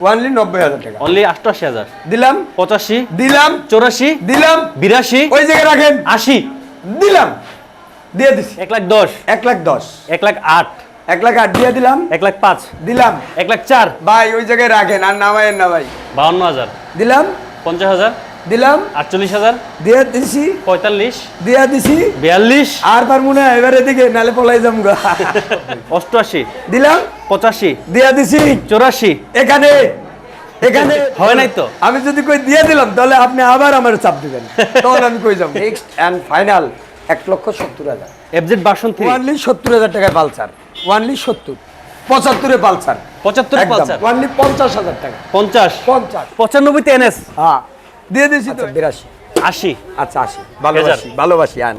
Only নব্বই হাজার টাকা। অনলি অষ্টআশি হাজার। দিলাম। পঁচাশি দিলাম। চৌরাশি দিলাম। বিরাশি ওই জায়গায় রাখেন। আশি। দিলাম। দিয়ে দিছি। এক লাখ দশ। এক লাখ দশ। এক লাখ আট। এক লাখ আট দিয়ে দিলাম। এক লাখ পাঁচ। দিলাম। এক লাখ চার। ভাই ওই জায়গায় রাখেন। আর নামায়েন না ভাই। বাউন্ন হাজার। দিলাম। পঞ্চাশ হাজার। দিলাম। আটচল্লিশ হাজার। দিয়ে দিছি। পঁয়তাল্লিশ। দিয়ে দিছি। বিয়াল্লিশ। আর পার মনে হয় এবারে দিকে নালে পলাই যাম গা অষ্টআশি। দিলাম। পঁচাশি। দিয়ে দিছি। চৌরাশি। এখানে এখানে। হয় নাই তো? আমি যদি কই দিয়ে দিলাম তাহলে আপনি আবার আমার চাপ দিবেন। তখন আমি কই যাব? নেক্সট এন্ড ফাইনাল এক লক্ষ সত্তর হাজার। এফজেড বাসন থ্রি ওয়ানলি সত্তর হাজার টাকায় পালসার। ওয়ানলি সত্তর। পঁচাত্তরে পালসার। পঁচাত্তর পালসার। ওয়ানলি পঞ্চাশ হাজার টাকা। পঞ্চাশ। পঞ্চাশ। পঁচানব্বইতে এনএস হ্যাঁ। দিয়ে দিয়েছি তো। বিরাশি। আশি। আচ্ছা আশি। ভালোবাসি ভালোবাসি আন।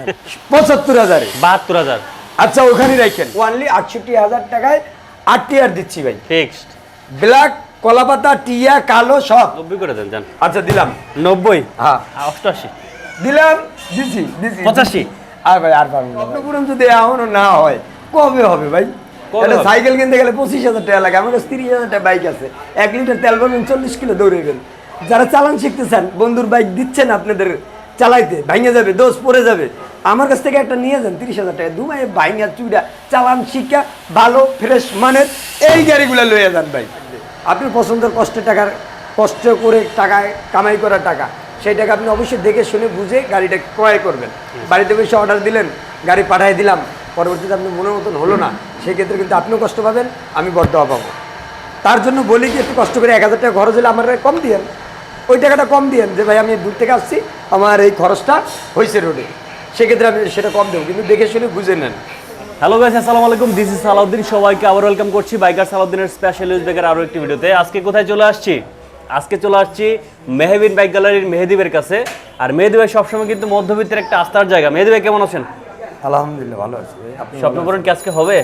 পঁচাত্তর হাজারে। বাহাত্তর হাজার। আচ্ছা ওখানে রাখেন ওয়ানলি আটষট্টি হাজার টাকায় আট টিয়ার দিচ্ছি ভাই। ফিক্সড ব্ল্যাক কলাপাতা টিয়া কালো সব। নব্বই করে দেন যান আচ্ছা দিলাম। নব্বই। হ্যাঁ। অষ্টআশি। দিলাম দিছি দিছি পঁচাশি। আর ভাই আর পারব যদি এখনও না হয় কবে হবে ভাই? সাইকেল কিনতে গেলে পঁচিশ হাজার টাকা লাগে। আমার কাছে তিরিশ হাজার টাকা বাইক আছে। এক লিটার তেল ভরবেন চল্লিশ কিলো দৌড়েবেন যারা চালান শিখতেছেন, বন্ধুর বাইক দিচ্ছেন আপনাদের চালাইতে ভাঙে যাবে, দোষ পড়ে যাবে। আমার কাছ থেকে একটা নিয়ে যান, তিরিশ হাজার টাকা। দুমাই ভাইঙ্গা চুইটা চালান শিক্ষা ভালো ফ্রেশ মানের এই গাড়িগুলো লইয়া যান ভাই আপনি পছন্দের কষ্টের টাকার, কষ্ট করে টাকায়, কামাই করা টাকা, সেই টাকা আপনি অবশ্যই দেখে শুনে বুঝে গাড়িটা ক্রয় করবেন। বাড়িতে বসে অর্ডার দিলেন, গাড়ি পাঠিয়ে দিলাম, পরবর্তীতে আপনি মনের মতন হলো না, সেক্ষেত্রে কিন্তু আপনিও কষ্ট পাবেন, আমি বর্ধবা পাবো তার জন্য বলি কি, একটু কষ্ট করে এক হাজার টাকা খরচ হলে আমার কম দিয়েন। ওই টাকাটা কম দিয়েন। যে ভাই আমি দূর থেকে আসছি আমার এই খরচটা হয়েছে রোডে। সেক্ষেত্রে আমি সেটা কম দেবো কিন্তু দেখে শুনে বুঝে নেন। হ্যালো গাইস আসসালামু আলাইকুম। দিস ইজ সালাউদ্দিন সবাইকে আবার ওয়েলকাম করছি বাইকার সালাউদ্দিনের স্পেশাল ইউজ ব্যাগের আরও একটি ভিডিওতে আজকে কোথায় চলে আসছি? আজকে চলে আসছি মেহবিন বাইক গ্যালারির মেহেদিবের কাছে। আর মেহেদি ভাই সবসময় কিন্তু মধ্যবিত্তের একটা আস্থার জায়গা। মেহেদি ভাই কেমন আছেন? আলহামদুলিল্লাহ ভালো আছে। আপনি স্বপ্ন পূরণ কি আজকে হবে?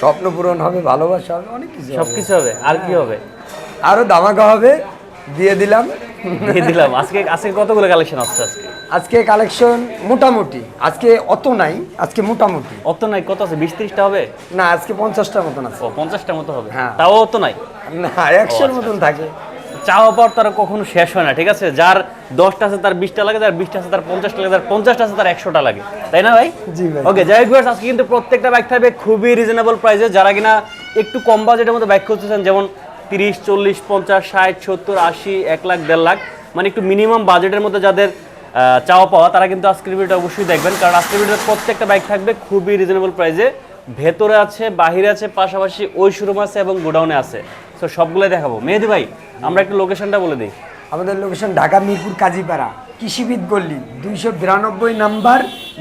স্বপ্ন পূরণ হবে ভালোবাসা হবে অনেক কিছু সব কিছু হবে। আর কি হবে? আরও দামাকা হবে দিয়ে দিলাম। দিয়ে দিলাম। আজকে আজকে কতগুলো কালেকশন আসছে আজকে? আজকে কালেকশন মোটামুটি। আজকে অত নাই আজকে মোটামুটি। অত নাই কত আছে? বিশ ত্রিশটা হবে? না আজকে পঞ্চাশটার মতন আছে। ও মতো হবে? হ্যাঁ। তাও অত নাই? না একশোর মতন থাকে। চাওয়া পাওয়ার তারা কখনো শেষ হয় না ঠিক আছে? যার দশটা আছে তার বিশটা লাগে যার বিশটা আছে তার পঞ্চাশটা লাগে যার পঞ্চাশটা আছে তার একশোটা লাগে। তাই না ভাই? জি ভাই। ওকে যাই হোক আজকে কিন্তু প্রত্যেকটা বাইক থাকবে খুবই রিজনেবল প্রাইসে যারা কিনা একটু কম বাজেটের মধ্যে বাইক খুঁজতেছেন যেমন তিরিশ চল্লিশ, পঞ্চাশ, ষাট, সত্তর, আশি, এক লাখ, দেড় লাখ। মানে একটু মিনিমাম বাজেটের মধ্যে যাদের চাওয়া পাওয়া, তারা কিন্তু আজকের ভিডিওটা অবশ্যই দেখবেন। কারণ আজকের ভিডিওতে প্রত্যেকটা বাইক থাকবে খুবই রিজনেবল প্রাইসে ভেতরে আছে, বাহিরে আছে, পাশাপাশি ওই শোরুম আছে এবং গোডাউনে আছে। তো সবগুলোই দেখাবো। মেহেদি ভাই, আমরা একটু লোকেশনটা বলে দিই। আমাদের লোকেশন ঢাকা, মিরপুর, কাজীপাড়া। কৃষিবিদ গল্লি দুইশো বিরানব্বই নাম্বার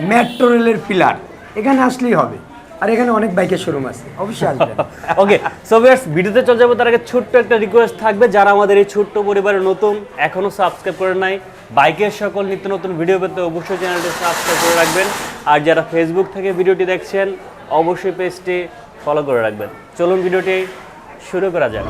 মেট্রো রেলের পিলার এখানে আসলেই হবে। আর এখানে অনেক বাইকের শোরুম আছে। অবশ্যই আসবেন। ওকে সো ভিউয়ার্স ভিডিওতে চলে যাব, তার আগে ছোট্ট একটা রিকোয়েস্ট থাকবে। যারা আমাদের এই ছোট্ট পরিবারের নতুন, এখনও সাবস্ক্রাইব করে নাই, বাইকের সকল নিত্য নতুন ভিডিও পেতে অবশ্যই চ্যানেলটি সাবস্ক্রাইব করে রাখবেন। আর যারা ফেসবুক থেকে ভিডিওটি দেখছেন, অবশ্যই পেজটি ফলো করে রাখবেন। চলুন ভিডিওটি শুরু করা যাক।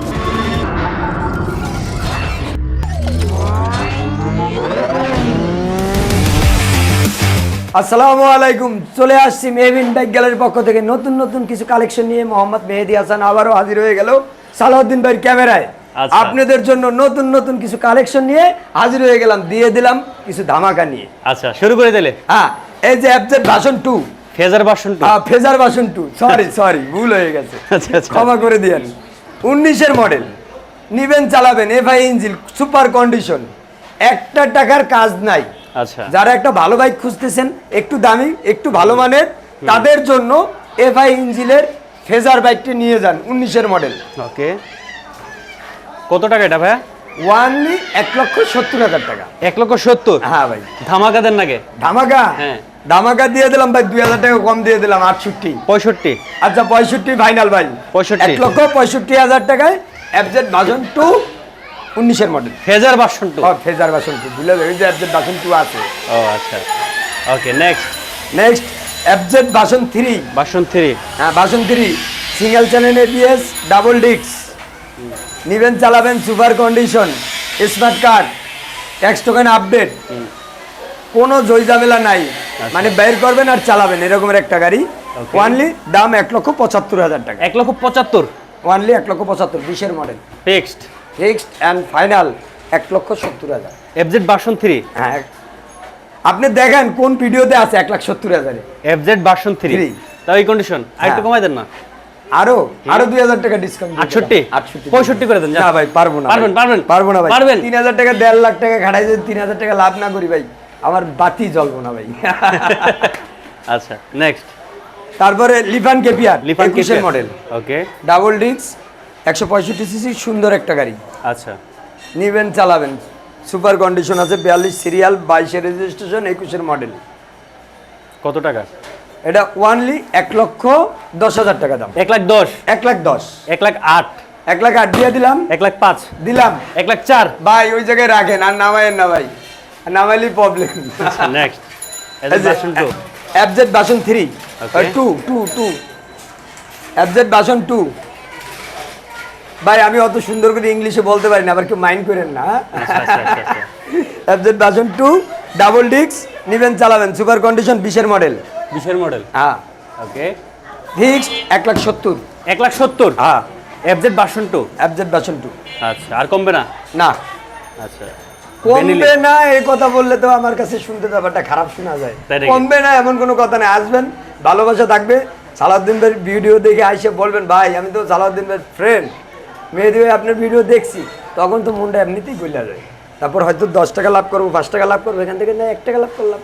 আসসালামু আলাইকুম চলে আসছি মেহবিন বাইক গ্যালারির পক্ষ থেকে। নতুন নতুন কিছু কালেকশন নিয়ে মোহাম্মদ মেহেদি হাসান আবারও হাজির হয়ে গেল সালাউদ্দিন ভাইয়ের ক্যামেরায়। আচ্ছা। আপনাদের জন্য নতুন নতুন কিছু কালেকশন নিয়ে হাজির হয়ে গেলাম দিয়ে দিলাম কিছু ধামাকা নিয়ে। আচ্ছা শুরু করে দিলে? হ্যাঁ এই যে FZ version two Fazer version two Fazer version two sorry sorry ভুল হয়ে গেছে। আচ্ছা আচ্ছা। ক্ষমা করে দিয়েন। উনিশের মডেল নিবেন চালাবেন এফআই ইঞ্জিন সুপার কন্ডিশন একটা টাকার কাজ নাই। আচ্ছা। যারা একটা ভালো বাইক খুঁজতেছেন একটু দামি একটু ভালো মানের তাদের জন্য এফআই ইঞ্জিনের ফেজার বাইকটি নিয়ে যান উনিশের মডেল। ওকে। কত টাকা এটা ভাইয়া? ওয়ানলি এক লক্ষ সত্তর হাজার টাকা। এক লক্ষ সত্তর? হ্যাঁ ভাই। ধামাকা দেন নাকি? ধামাকা? হ্যাঁ। ধামাকা দিয়ে দিলাম ভাই দুই হাজার টাকা কম দিয়ে দিলাম আটষট্টি। পঁয়ষট্টি। আচ্ছা পঁয়ষট্টি ফাইনাল ভাই। 65 এক লক্ষ পঁয়ষট্টি হাজার টাকায় এফজেড ভার্সন টু উনিশের model Fazer version two. Fazer version two. যাবে, এই যে ভার্সন টু আছে। ও আচ্ছা। Okay next next FZ version three version three হ্যাঁ version three single channel ABS double ডিক্স নিবেন চালাবেন super condition smart card tax token update কোনো জয়জামেলা নাই। মানে বের করবেন আর চালাবেন এরকমের একটা গাড়ি। ওয়ানলি দাম এক লক্ষ পঁচাত্তর হাজার টাকা। এক লক্ষ পঁচাত্তর। ওয়ানলি এক লক্ষ পঁচাত্তর বিশের model fixed fixed and final এক লক্ষ সত্তর হাজার। FZ version three. হ্যাঁ। আপনি দেখেন কোন ভিডিওতে আছে এক লাখ সত্তর হাজারে। FZ version three. তাও এই কন্ডিশন আর একটু হ্যাঁ। কমাই দেন না। আরও? আরও দুই হাজার টাকা ডিসকাউন্ট আটষট্টি? আটষট্টি। পঁয়ষট্টি করে দেন। না ভাই পারব না পারবেন। পারবেন? পারব না ভাই। পারবেন? তিন হাজার টাকা দেড় লাখ টাকা খাটাই যদি তিন হাজার টাকা লাভ না করি ভাই। আমার বাতি জ্বলবো না ভাই। আচ্ছা নেক্সট তারপরে লিফান কেপিয়ার লিফান একুশের মডেল ওকে ডাবল ডিস্ক একশো পঁয়ষট্টি সিসি সুন্দর একটা গাড়ি। আচ্ছা। নিবেন চালাবেন। সুপার কন্ডিশন আছে বিয়াল্লিশ সিরিয়াল বাইশের রেজিস্ট্রেশন একুশের মডেল। কত টাকা? এটা ওয়ানলি এক লক্ষ দশ হাজার টাকা দাম। এক লাখ দশ? এক লাখ দশ। এক লাখ আট? এক লাখ আট দিয়ে দিলাম। এক লাখ পাঁচ? দিলাম। এক লাখ চার? ভাই ওই জায়গায় রাখেন আর নামায়েন না ভাই। আর নামাইলেই problem next FZ version three. Two two two FZ version two ভাই আমি অত সুন্দর করে ইংলিশে বলতে পারি না আবার কেউ মাইন্ড করেন না। অ্যাবজেট বাসন টু ডাবল ডিস্ক নিবেন চালাবেন সুপার কন্ডিশন বিশের মডেল বিশের মডেল হ্যাঁ। ওকে। ফিক্সড এক লাখ সত্তর। এক লাখ সত্তর? হ্যাঁ। FZ version two FZ version two আচ্ছা আর কমবে না? না। আচ্ছা। কমবে না এই কথা বললে তো আমার কাছে শুনতে ব্যাপারটা খারাপ শোনা যায়। কমবে না এমন কোনো কথা নেই আসবেন ভালোবাসা থাকবে। সালাউদ্দিন ভাই ভিডিও দেখে আইসে বলবেন ভাই আমি তো সালাউদ্দিন ভাই ফ্রেন্ড মেহেদি ভাই আপনার ভিডিও দেখছি তখন তো মনটা এমনিতেই গলিয়া যায় তারপর হয়তো দশ টাকা লাভ করব পাঁচ টাকা লাভ করব এখান থেকে না এক টাকা লাভ করলাম।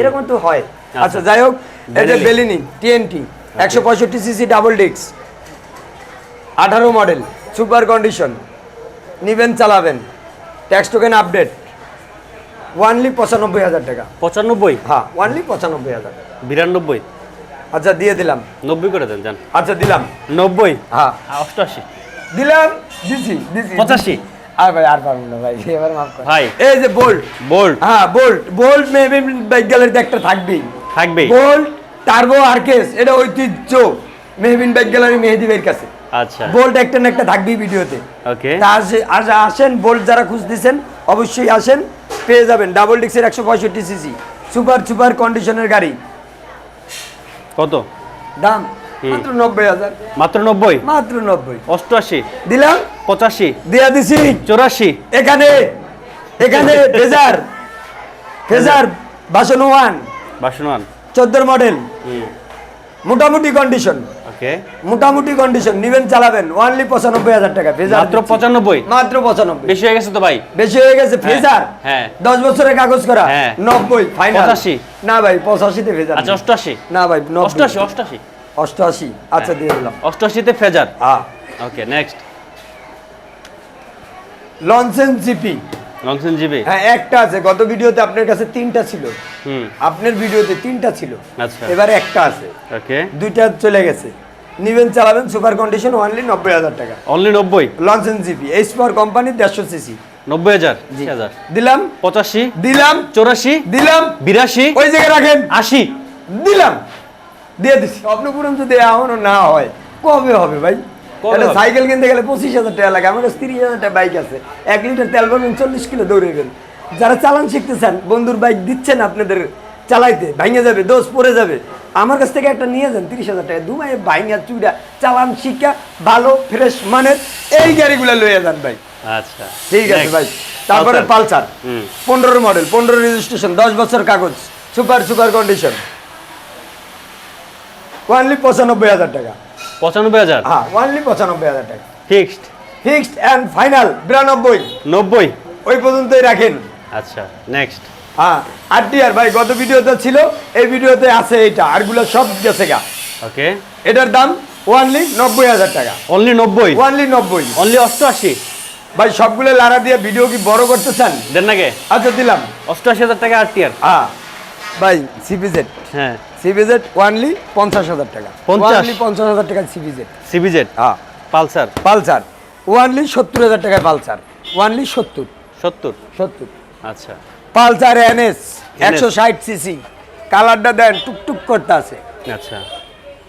এরকম তো হয়। আচ্ছা। যাই হোক Benelli। বেলিনি টিএনটি একশো পঁয়ষট্টি সিসি ডাবল ডিস্ক আঠারো মডেল সুপার কন্ডিশন নিবেন চালাবেন ট্যাক্স টোকেন আপডেট ওয়ানলি পঁচানব্বই হাজার টাকা। পঁচানব্বই? হ্যাঁ ওয়ানলি পঁচানব্বই হাজার বিরানব্বই? আচ্ছা দিয়ে দিলাম। নব্বই করে দেন যান। আচ্ছা দিলাম। নব্বই? হ্যাঁ। অষ্টআশি। দিলাম দিছি দিছি। পঁচাশি। আর ভাই আর পারব না ভাই এবার মাফ কর। ভাই। এই যে বোল্ট। বোল্ড হ্যাঁ বোল্ট। বোল্ট মেবি বাইক গ্যালারিতে একটা থাকবেই। থাকবেই। বোল্ট টার্বো আরকেস এটা ঐতিহ্য। মেহবিন বাইক গ্যালারি মেহেদি ভাইয়ের কাছে। আচ্ছা। বোল্ট একটা না একটা থাকবেই ভিডিওতে। ওকে। আজ আসেন বোল্ট যারা খুঁজতেছেন অবশ্যই আসেন পেয়ে যাবেন। ডাবল ডিক্সের একশো পঁয়ষট্টি সিসি। সুপার সুপার কন্ডিশনের গাড়ি। কত? দাম? মাত্র নব্বই হাজার। মাত্র নব্বই? মাত্র নব্বই। অষ্টআশি। দিলাম? পঁচাশি। দিয়া দিছি। চৌরাশি। এখানে এখানে Fazer. Fazer version one version one চোদ্দোর মডেল মোটামুটি কন্ডিশন ওকে। মোটামুটি কন্ডিশন নিবেন চালাবেন। ওয়ানলি পঁচানব্বই হাজার টাকা। ফেজার মাত্র পঁচানব্বই? মাত্র পঁচানব্বই। বেশি হয়ে গেছে তো ভাই? বেশি হয়ে গেছে। ফেজার? হ্যাঁ। দশ বছরের কাগজ করা? হ্যাঁ। নব্বই ফাইনাল পঁচাশি। না ভাই পঁচাশিতে ফেজার আচ্ছা নেই। না ভাই নব্বই। অষ্টআশি অষ্টআশি। আচ্ছা দিয়ে দিলাম। অষ্টআশিতে ফেজার। হ্যাঁ। Okay next Loncin GP. Loncin GB হ্যাঁ একটা আছে। গত ভিডিওতে আপনার কাছে তিনটা ছিল। হুম। আপনার ভিডিওতে তিনটা ছিল। আচ্ছা। এবারে একটা আছে। ওকে। দুইটা চলে গেছে। নিবেন চালাবেন সুপার কন্ডিশন ওয়ানলি নব্বই হাজার টাকা। অনলি নব্বই? Loncin GP H power company দেড়শো সিসি। নব্বই হাজার? দিলাম। পঁচাশি? দিলাম। চৌরাশি? দিলাম। বিরাশি? ওই জায়গায় রাখেন। আশি? দিলাম। দিয়ে দিচ্ছি স্বপ্ন পূরণ যদি এখনও না হয় কবে হবে ভাই? একটা সাইকেল কিনতে গেলে পঁচিশ হাজার টাকা লাগে আমার কাছে তিরিশ হাজার টাকা বাইক আছে। এক লিটার তেল চল্লিশ কিলো দৌড়াবেন যারা চালান শিখতে চান বন্ধুর বাইক দিচ্ছেন আপনাদের চালাইতে ভাঙে যাবে দোষ পড়ে যাবে। আমার কাছ থেকে একটা নিয়ে যান তিরিশ হাজার টাকা। দুমাই ভাঙা চুড়া চালান শিক্ষা ভালো ফ্রেশ মানের এই গাড়িগুলো লইয়া যান ভাই। আচ্ছা। ঠিক আছে ভাই। তারপরে পালসার। পনেরো মডেল পনেরো রেজিস্ট্রেশন দশ বছর কাগজ সুপার সুপার কন্ডিশন ওয়ানলি পঁচানব্বই হাজার টাকা। পঁচানব্বই হাজার? হ্যাঁ ওয়ানলি পঁচানব্বই হাজার টাকা। ফিক্সড ফিক্সড অ্যান্ড ফাইনাল বিরানব্বই। নব্বই? ওই পর্যন্তই রাখেন। আচ্ছা নেক্সট হ্যাঁ আর আর ভাই গত ভিডিওতে ছিল এই ভিডিওতে আছে এইটা আরগুলো সব গেছে গা। ওকে এটার দাম ওয়ানলি নব্বই হাজার টাকা। অনলি নব্বই? ওয়ানলি নব্বই। অনলি অষ্টআশি? ভাই সবগুলো লারা দিয়ে ভিডিও কি বড় করতে চান? দেন নাকি আচ্ছা দিলাম। অষ্টআশি হাজার টাকা আর টিয়ার হ্যাঁ। ভাই সিপিজেড হ্যাঁ। সিবিজেড ওয়ানলি পঞ্চাশ হাজার টাকা। 50? ওয়ানলি পঞ্চাশ হাজার টাকা সিবিজেড সিবিজেড হ্যাঁ। পালসার? পালসার। ওয়ানলি সত্তর হাজার টাকায় পালসার। ওয়ানলি সত্তর। সত্তর? সত্তর। আচ্ছা। পালসার এনএস একশো ষাট সিসি। কালারটা দেন টুকটুক করতে আছে। আচ্ছা।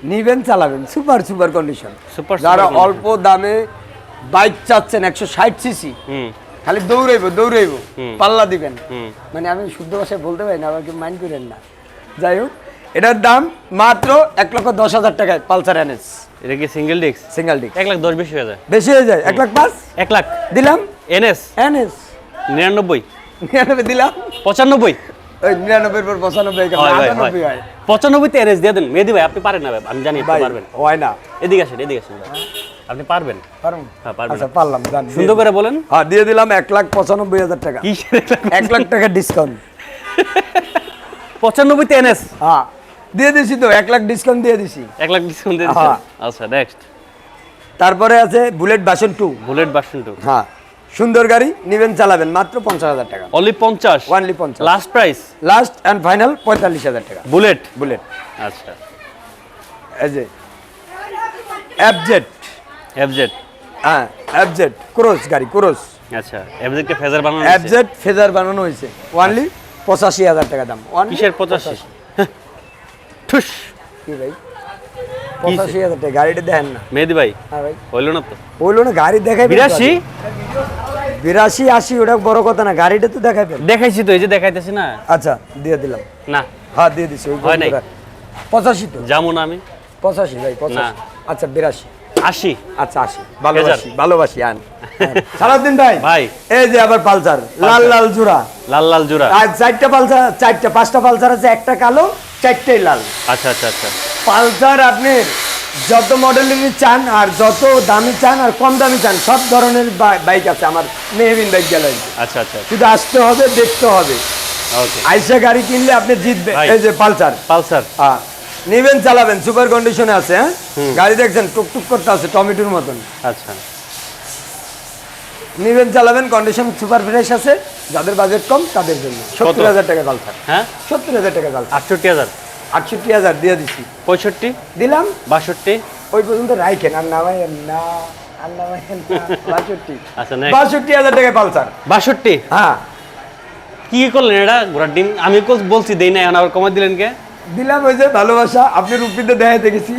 নিবেন চালাবেন। Super super condition. Super, যারা অল্প দামে বাইক চাচ্ছেন একশো ষাট সিসি হুম। খালি দৌড়াইব দৌড়াইব। পাল্লা দিবেন। হুম। মানে আমি শুদ্ধ ভাষায় বলতে পারি না কেউ মাইন্ড করেন না। যাই হোক এটার দাম মাত্র এক লক্ষ দশ হাজার টাকায় পালসার এনএস। এটা কি সিঙ্গেল ডিস্ক সিঙ্গেল ডিক এক লাখ দশ বেশি হয়ে যায়। বেশি হয়ে যায়? এক লাখ পাঁচ? এক লাখ। দিলাম? এনএস? এনএস। নিরানব্বই। নিরানব্বই দিলাম? পঁচানব্বই। ওই নিরানব্বই পর পঁচানব্বই আটানব্বই হয় পঁচানব্বইতে এনএস দিয়ে দেন। মেহেদি ভাই আপনি পারেন না আমি জানি ভাই পারবেন। হয় না। এদিকে আসেন এদিকে আসেন আপনি পারবেন? হ্যাঁ, পারবেন। আচ্ছা পারলাম সুন্দর করে বলেন। হ্যাঁ দিয়ে দিলাম এক লাখ পঁচানব্বই হাজার টাকা। কিসের এক লাখ? এক লাখ টাকা ডিসকাউন্ট পঁচানব্বইতে এনএস? হ্যাঁ। দিয়ে দিছি তো এক লাখ ডিসকাউন্ট দিয়ে দিছি। এক লাখ ডিসকাউন্ট দিয়ে দিচ্ছেন হ্যাঁ। আচ্ছা নেক্সট তারপরে আছে বুলেট বাসন টু বুলেট ভার্সন টু হ্যাঁ। সুন্দর গাড়ি নিবেন চালাবেন মাত্র পঞ্চাশ হাজার টাকা। অনলি পঞ্চাশ? ওয়ানলি পঞ্চাশ। Last price last and final পঁয়তাল্লিশ হাজার টাকা। বুলেট বুলেট আচ্ছা। এই যে অ্যাবজেট এফজেড হ্যাঁ অ্যাবজেট ক্রোস গাড়ি ক্রোস আচ্ছা এফজেডকে ফেজার বানানো হয়েছে? অ্যাবজেট ফেজার বানানো হয়েছে। ওয়ানলি পঁচাশি হাজার টাকা দাম। কিসের পঁচাশি? ঠুস কি ভাই? পঁচাশি হাজার টাকা গাড়িটা দেখেন না। মেহেদি ভাই হ্যাঁ ভাই। হইল না তো? বলল না গাড়ি দেখাই বিরাশি? বিরাশি আশি ওটা বড় কথা না গাড়িটা তো দেখাইবেন দেখাইছি তো এই যে দেখাইতেছি না? আচ্ছা দিয়ে দিলাম। না। হ্যাঁ দিয়ে দিছি হয় নাই। পঁচাশি তো? যেমন আমি। পঁচাশি ভাই পঁচাশি। আচ্ছা বিরাশি। আশি। আচ্ছা আশি। ভালোবাসি ভালোবাসি আন। সারাদিন ভাই ভাই। এই যে আবার পালসার লাল লাল জোড়া। লাল লাল জোড়া। আর চারটা পালসার চারটা পাঁচটা পালসার আছে একটা কালো চারটাই লাল। আচ্ছা আচ্ছা আচ্ছা। পালসার আপনি যত মডেলেরই চান আর যত দামি চান আর কম দামি চান সব ধরনের বাইক আছে আমার মেহবিন বাইক গ্যালারি আচ্ছা আচ্ছা। শুধু আসতে হবে দেখতে হবে। আইসা গাড়ি কিনলে আপনি জিতবে। এই যে পালসার। পালসার। হ্যাঁ। নিবেন চালাবেন সুপার কন্ডিশনে আছে হ্যাঁ? গাড়ি দেখছেন টুকটুক করতে আছে টমেটোর মতন। আচ্ছা। নিবেন চালাবেন কন্ডিশন সুপার ফ্রেশ আছে। যাদের বাজেট কম তাদের জন্য। সত্তর হাজার টাকা পালসার হ্যাঁ? সত্তর হাজার টাকা পালসার আটষট্টি হাজার? আটষট্টি হাজার দিয়ে দিছি। পঁয়ষট্টি? দিলাম। বাষট্টি? ওই পর্যন্ত রাইখেন। আর না বাষট্টি। আচ্ছা নেক্সট বাষট্টি হাজার টাকা পালসার বাষট্টি? হ্যাঁ। কি করলেন এটা? ঘোড়ার ডিম? আমি বলছি দেই না এখন আবার দিলেন কে? দিলাম ওই যে ভালোবাসা। আপনি রুপিতে দেখাইতে গেছি।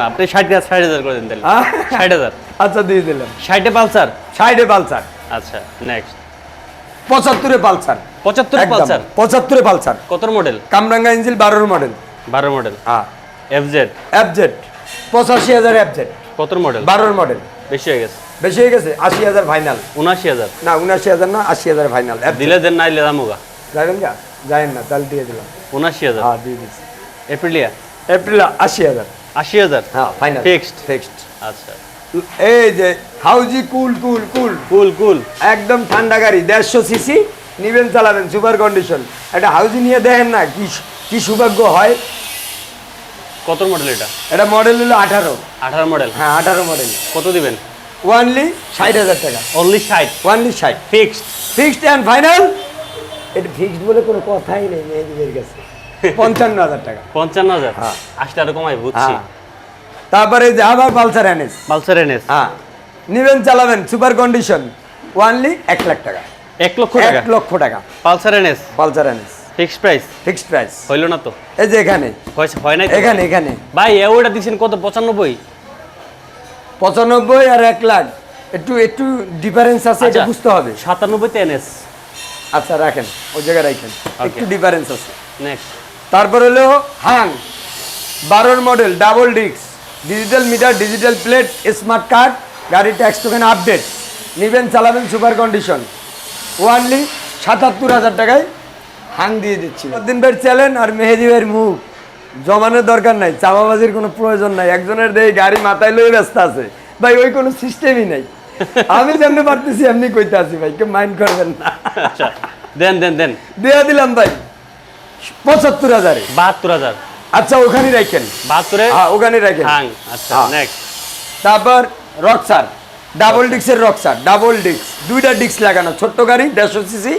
না আপনি ষাট হাজার ষাট হাজার করে দেন তাহলে? ষাট হাজার। আচ্ছা দিয়ে দিলাম। ষাটে পালসার সাইডে পালসার আচ্ছা নেক্সট পঁচাত্তরে পালসার। পঁচাত্তর। পালসার? পঁচাত্তরে পালসার। কত মডেল কামরাঙ্গা ইঞ্জিল বারোর মডেল বারো মডেল হ্যাঁ এফজেড অ্যাবজেট পঁচাশি হাজার অ্যাবজেট কত মডেল বারোর মডেল বেশি হয়ে গেছে? বেশি হয়ে গেছে? আশি হাজার ফাইনাল উনআশি হাজার? না উনাশি হাজার না আশি হাজার ফাইনাল দিলে দেন না দিলে দামুগা। যাবেন গা? যাবেন না তাহলে দিয়ে দিলাম। উনআশি হাজার? হ্যাঁ দিয়ে দিচ্ছি। এপ্রিলিয়া এপ্রিল আশি হাজার। আশি হাজার? হ্যাঁ ফাইনাল Fixed. ফিক্সড আচ্ছা। এই যে হাউজি কুল কুল কুল। কুল কুল। একদম ঠান্ডা গাড়ি দেড়শো সিসি নিবেন চালাবেন সুপার কন্ডিশন। একটা হাউজি নিয়ে দেখেন না কি কি সৌভাগ্য হয়। কত মডেল এটা? এটা মডেল হলো আঠারো। আঠারো মডেল হ্যাঁ আঠারো মডেল কত দিবেন? ওয়ানলি ষাট হাজার টাকা। অনলি ষাট? ওয়ানলি ষাট। ফিক্সড ফিক্সড অ্যান্ড ফাইনাল এটা ফিক্সড বলে কোনো কথাই নেই মেয়েদের কাছে। পঞ্চান্ন হাজার টাকা। পঞ্চান্ন হাজার? হ্যাঁ। আশটা আরও কমাই বুঝছি। হ্যাঁ। তারপরে যে আবার পালসার এনএস। Pulsar NS. হ্যাঁ। নিবেন চালাবেন সুপার কন্ডিশন ওয়ানলি এক লাখ টাকা। এক লক্ষ টাকা? এক লক্ষ টাকা। Pulsar NS? Pulsar NS. Fixed price? Fixed price. হইল না তো। এই যে এখানে। হয় না এখানে এখানে। ভাই এওটা দিচ্ছেন কত? পঁচানব্বই? পঁচানব্বই আর এক লাখ। একটু একটু ডিফারেন্স আছে এটা আচ্ছা। বুঝতে হবে। সাতানব্বইতে এনএস। আচ্ছা রাখেন। ওই জায়গায় রাখেন। একটু ডিফারেন্স আছে। নেক্সট তারপর হলো হাং। বারোর model double disc digital meter digital plate smart card গাড়ি ট্যাক্স টোকেন আপডেট নিবেন চালাবেন সুপার কন্ডিশন ওয়ানলি সাতাত্তর হাজার টাকায় হাং দিয়ে দিচ্ছি। দিন ভাই চ্যালেন আর মেহেদি ভাইয়ের মুখ। জমানোর দরকার নাই চাপাবাজির কোনো প্রয়োজন নাই। একজনের দেই গাড়ি মাথায় লয়ে ব্যস্ত আছে। ভাই ওই কোনো সিস্টেমই নাই। আমি যেমনি পারতেছি এমনি কইতে আছি ভাই কেউ মাইন্ড করবেন না। আচ্ছা দেন দেন দেন। দেয়া দিলাম ভাই পঁচাত্তর হাজারে। বাহাত্তর হাজার। আচ্ছা ওখানে রাখেন। বাহাত্তরে হ্যাঁ ওখানে রাখেন। আচ্ছা হ্যাঁ। নেক্সট তারপর রক্সার ডাবল ডিক্সের রক্সার ডাবল ডিক্স দুইটা ডিক্স লাগানো ছোট্ট গাড়ি দেড়শো সিসি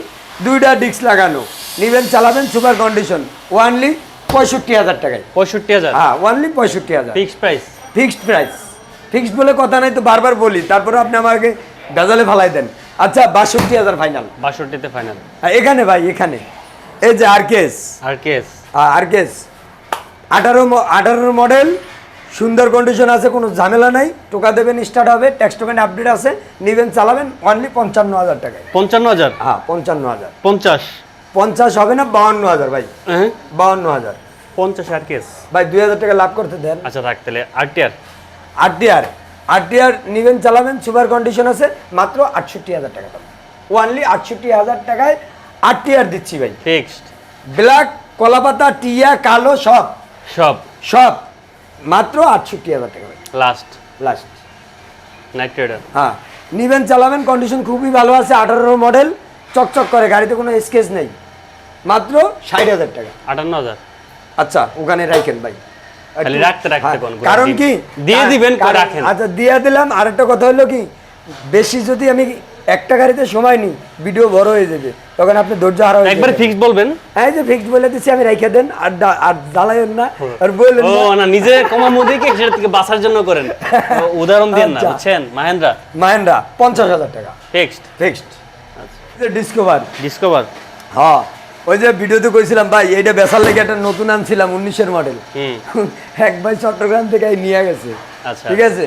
দুইটা ডিক্স লাগানো। নিবেন চালাবেন সুপার কন্ডিশন ওয়ানলি পঁয়ষট্টি হাজার টাকায়। পঁয়ষট্টি হাজার? হ্যাঁ ওয়ানলি পঁয়ষট্টি হাজার। Fixed price fixed price fixed বলে কথা নাই তো বারবার বলি তারপরে আপনি আমাকে গাজালে ফালাই দেন। আচ্ছা বাষট্টি হাজার ফাইনাল বাষট্টিতে ফাইনাল এখানে ভাই এখানে। এই যে আরকেস আর কেস আরকেস আঠারো আঠারো মডেল সুন্দর কন্ডিশন আছে কোনো ঝামেলা নাই। টোকা দেবেন স্টার্ট হবে ট্যাক্স টোকেন আপডেট আছে নিবেন চালাবেন অনলি পঞ্চান্ন হাজার টাকায়। পঞ্চান্ন হাজার? হ্যাঁ পঞ্চান্ন হাজার। পঞ্চাশ? পঞ্চাশ হবে না বাউান্ন হাজার ভাই। হ্যাঁ? বাউান্ন হাজার। পঞ্চাশ আর কেস? ভাই দুই হাজার টাকা লাভ করতে দেন। আচ্ছা থাক তাহলে আরটিআর? আরটিআর আরটিআর নিবেন চালাবেন সুপার কন্ডিশন আছে মাত্র আটষট্টি হাজার টাকা দাম। ওয়ানলি আটষট্টি হাজার টাকায় আরটিআর দিচ্ছি ভাই। ফিক্সড ব্ল্যাক কলাপাতা টিয়া কালো সব। সব। সব। মাত্র আটষট্টি হাজার টাকা লাস্ট লাস্ট নাইট রাইডার হ্যাঁ। নিবেন চালাবেন কন্ডিশন খুবই ভালো আছে আঠারো মডেল চকচক করে গাড়িতে কোনো স্কেচ নেই। মাত্র ষাট হাজার টাকা। আটান্ন হাজার। আচ্ছা ওখানে রাখেন ভাই। রাখতে রাখতে হ্যাঁ, কারণ কি? দিয়ে দিবেন, কারণ- রাখেন। আচ্ছা দিয়ে দিলাম। আরেকটা কথা হলো কি? বেশি যদি আমি একটা গাড়িতে সময় নিই ভিডিও বড় হয়ে যাবে। তখন আপনি ধৈর্য হারা একবার। ফিক্সড বলবেন? হ্যাঁ এই যে ফিক্সড বলে দিচ্ছি আমি রেখে দেন আর আর জ্বালাইন না আর বললেন ও না। নিজে কমা মুদিকে সেটা থেকে বাঁচার জন্য করেন। উদাহরণ দেন না আচ্ছা। বুঝছেন? মাহেন্দ্রা? মাহেন্দ্রা পঞ্চাশ হাজার টাকা। ফিক্সড ফিক্সড ডিসকভার ডিসকভার হ্যাঁ ওই যে ভিডিওতে কইছিলাম ভাই এইটা বেসার লেগে একটা নতুন আনছিলাম উনিশের মডেল এক ভাই চট্টগ্রাম থেকে নিয়ে গেছে। আচ্ছা। ঠিক আছে?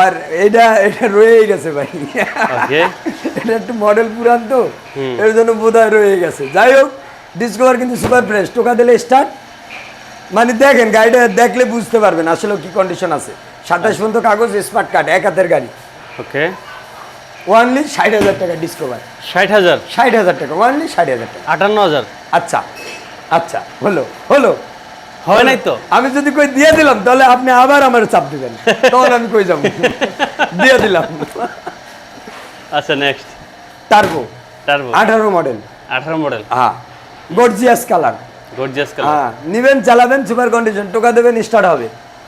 আর এটা এটা রয়ে গেছে ভাই। এটা একটু মডেল পুরান তো এর জন্য বোধহয় রয়ে গেছে। যাই হোক ডিসকভার কিন্তু সুপার ফ্রেশ টোকা দিলে স্টার্ট মানে দেখেন গাড়িটা দেখলে বুঝতে পারবেন আসলে কি কন্ডিশন আছে। সাতাশ পর্যন্ত কাগজ স্মার্ট কার্ড এক হাতের গাড়ি। ওকে ওয়ানলি ষাট হাজার টাকা ডিসকভার ষাট হাজার? ষাট হাজার টাকা ওয়ানলি ষাট হাজার টাকা। আটান্ন হাজার? আচ্ছা আচ্ছা হলো হলো। হয় নাই তো? আমি যদি কই দিয়ে দিলাম তাহলে আপনি আবার আমার চাপ দিবেন। তখন আমি কই যাব? দিয়ে দিলাম। আচ্ছা নেক্সট টার্বো টার্বো আঠারো মডেল আঠারো মডেল হ্যাঁ। গর্জিয়াস কালার গর্জিয়াস কালার হ্যাঁ নিবেন চালাবেন সুপার কন্ডিশন টোকা দেবেন স্টার্ট হবে।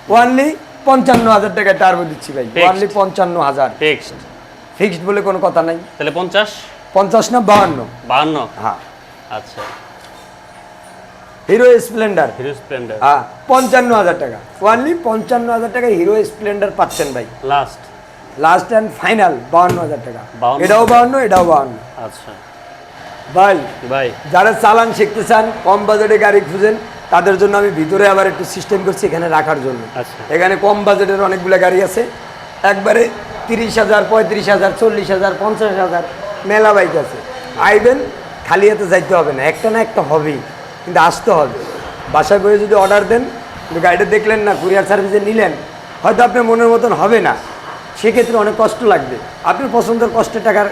ওয়ানলি পঞ্চান্ন হাজার টাকা টার্বো দিচ্ছি ভাই. ওয়ানলি পঞ্চান্ন হাজার। ফিক্সড ফিক্সড বলে কোনো কথা নাই। তাহলে পঞ্চাশ? পঞ্চাশ না বাহান্ন। বাহান্ন? হ্যাঁ। আচ্ছা। হিরো স্প্লেন্ডার হিরো স্প্লেন্ডার হ্যাঁ পঞ্চান্ন হাজার টাকা। ওয়ানলি পঞ্চান্ন হাজার টাকা হিরো স্প্লেন্ডার পাচ্ছেন ভাই। লাস্ট লাস্ট অ্যান্ড ফাইনাল বাহান্ন হাজার টাকা। 52,000 এটাও বাহান্ন এটাও বাহান্ন আচ্ছা। ভাই ভাই। যারা চালান শিখতে চান কম বাজেটে গাড়ি খুঁজেন তাদের জন্য আমি ভিতরে আবার একটু সিস্টেম করছি এখানে রাখার জন্য। আচ্ছা। এখানে কম বাজেটের অনেকগুলো গাড়ি আছে। একবারে তিরিশ হাজার পঁয়ত্রিশ হাজার চল্লিশ হাজার পঞ্চাশ হাজার মেলা বাইক আছে। আইবেন খালি হাতে যাইতে হবে না। একটা না একটা হবেই। কিন্তু আসতে হবে। বাসায় বয়ে যদি অর্ডার দেন, কিন্তু গাড়িটা দেখলেন না কুরিয়ার সার্ভিসে নিলেন, হয়তো আপনার মনের মতন হবে না। সেক্ষেত্রে অনেক কষ্ট লাগবে। আপনার পছন্দের কষ্টের টাকার,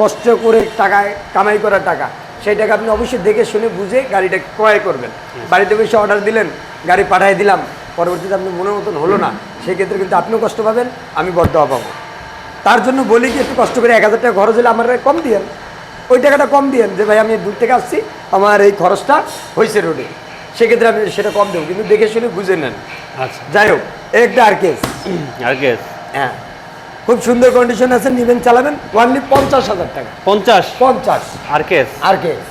কষ্ট করে টাকায়, কামাই করার টাকা, সেই টাকা আপনি অবশ্যই দেখে শুনে বুঝে গাড়িটা ক্রয় করবেন। বাড়িতে বসে অর্ডার দিলেন, গাড়ি পাঠিয়ে দিলাম, পরবর্তীতে আপনি মনের মতন হলো না, সেক্ষেত্রে কিন্তু আপনিও কষ্ট পাবেন, আমি বড্ড পাবো তার জন্য বলি যে একটু কষ্ট করে এক হাজার টাকা খরচ হলে আমার কম দিয়েন। ওই টাকাটা কম দিয়েন। যে ভাই আমি দূর থেকে আসছি আমার এই খরচটা হয়েছে রোডে। সেক্ষেত্রে আমি সেটা কম দেবো কিন্তু দেখে শুনে বুঝে নেন। আচ্ছা। যাই হোক একটা আর কেস। আর কেস? হ্যাঁ। খুব সুন্দর কন্ডিশন আছে নেবেন চালাবেন। ওয়ানলি পঞ্চাশ হাজার টাকা। পঞ্চাশ? পঞ্চাশ। আর কেস? আর কেস।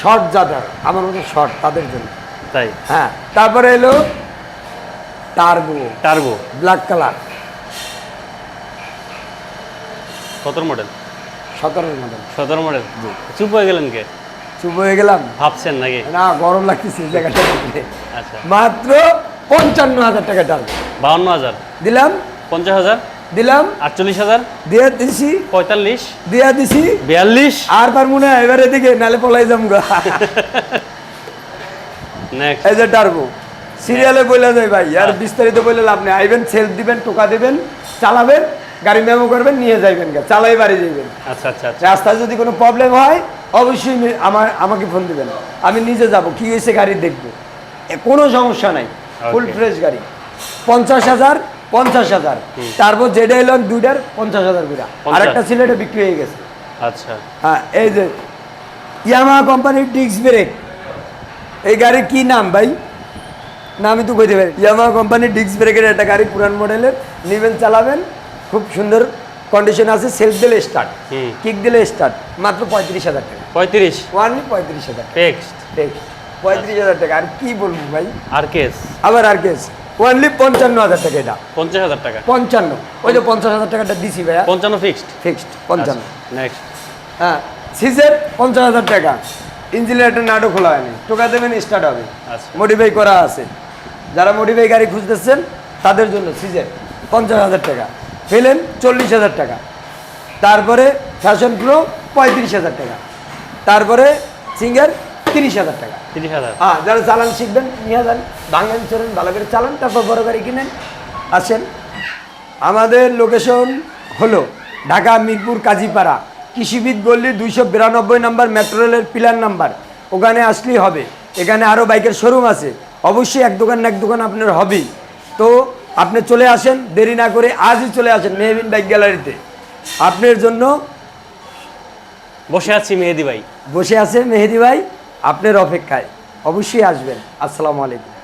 শর্ট যাদের আমার মতো শর্ট তাদের জন্য। তাই? হ্যাঁ তারপরে এলো টার্বো টার্বো ব্ল্যাক কালার সতেরো মডেল সতেরোর মডেল সতেরো মডেল চুপ হয়ে গেলেন কে? চুপ হয়ে গেলাম। ভাবছেন নাকি? না গরম লাগতেছে জায়গাটা আচ্ছা। মাত্র পঞ্চান্ন হাজার টাকা টার্বো বাউন্ন হাজার দিলাম। পঞ্চাশ হাজার? দিলাম। আটচল্লিশ হাজার? দিয়ে দিছি। পঁয়তাল্লিশ? দিয়া দিছি। বিয়াল্লিশ? আর পার মনে হয় এবারে দিকে নালে পলাই যাম গা। এই যে টার্বো সিরিয়ালে বলে যায় ভাই। আর বিস্তারিত বলে লাভ নেই। আইবেন সেলফ দিবেন টোকা দিবেন চালাবেন। গাড়ি মেমো করবেন নিয়ে যাইবেন চালাই বাড়ি যাইবেন। আচ্ছা আচ্ছা আচ্ছা। রাস্তায় যদি কোনো প্রবলেম হয় অবশ্যই আমার আমাকে ফোন দিবেন। আমি নিজে যাব কি হয়েছে গাড়ি দেখব। কোনো সমস্যা নাই। ফুল ফ্রেশ গাড়ি। পঞ্চাশ হাজার পঞ্চাশ হাজার। তারপর যেটা এলো দুইটার পঞ্চাশ হাজার করে। আর একটা ছিল এটা বিক্রি হয়ে গেছে। আচ্ছা। হ্যাঁ এই যে ইয়ামা কোম্পানির ডিস্ক ব্রেক। এই গাড়ির কি নাম ভাই? না আমি তো কইতে পারি। ইয়ামা কোম্পানির ডিস্ক ব্রেকের একটা গাড়ি পুরান মডেলের। নেবেন চালাবেন। খুব সুন্দর কন্ডিশন আছে সেলফ দিলে স্টার্ট কিক দিলে স্টার্ট মাত্র পঁয়ত্রিশ হাজার টাকা। পঁয়ত্রিশ? ওয়ানলি পঁয়ত্রিশ হাজার পঁয়ত্রিশ হাজার টাকা। আর কি বলব ভাই? আর কেস? আবার আর কেস। ওয়ানলি পঞ্চান্ন হাজার টাকা এটা। পঞ্চাশ হাজার টাকা। পঞ্চান্ন। ওই যে পঞ্চাশ হাজার টাকাটা দিছি ভাইয়া। পঞ্চান্ন ফিক্সড ফিক্সড পঞ্চান্ন। নেক্সট হ্যাঁ সিজের পঞ্চাশ হাজার টাকা। ইঞ্জিনের একটা নাটক খোলা হয়নি। টোকা দেবেন স্টার্ট হবে। আচ্ছা। মডিফাই করা আছে। যারা মডিফাই গাড়ি খুঁজতেছেন তাদের জন্য সিজের পঞ্চাশ হাজার টাকা। ফেলেন চল্লিশ হাজার টাকা। তারপরে ফ্যাশন প্রো পঁয়ত্রিশ হাজার টাকা। তারপরে সিঙ্গার তিরিশ হাজার টাকা। তিরিশ হাজার। হ্যাঁ যারা চালান শিখবেন নিয়ে যান ভাঙেন চড়েন ভালো করে চালান তারপর বড় গাড়ি কিনেন আসেন। আমাদের লোকেশন হলো ঢাকা মিরপুর কাজীপাড়া। কৃষিবিদ গল্লি দুইশো বিরানব্বই নম্বর মেট্রো রেলের পিলার নাম্বার ওখানে আসলেই হবে। এখানে আরও বাইকের শোরুম আছে। অবশ্যই এক দোকান না এক দোকান আপনার হবেই। তো আপনি চলে আসেন দেরি না করে আজই চলে আসেন মেহবিন বাইক গ্যালারিতে। আপনার জন্য বসে আছি মেহেদি ভাই। বসে আছে মেহেদি ভাই আপনার অপেক্ষায়। অবশ্যই আসবেন। আসসালামু আলাইকুম।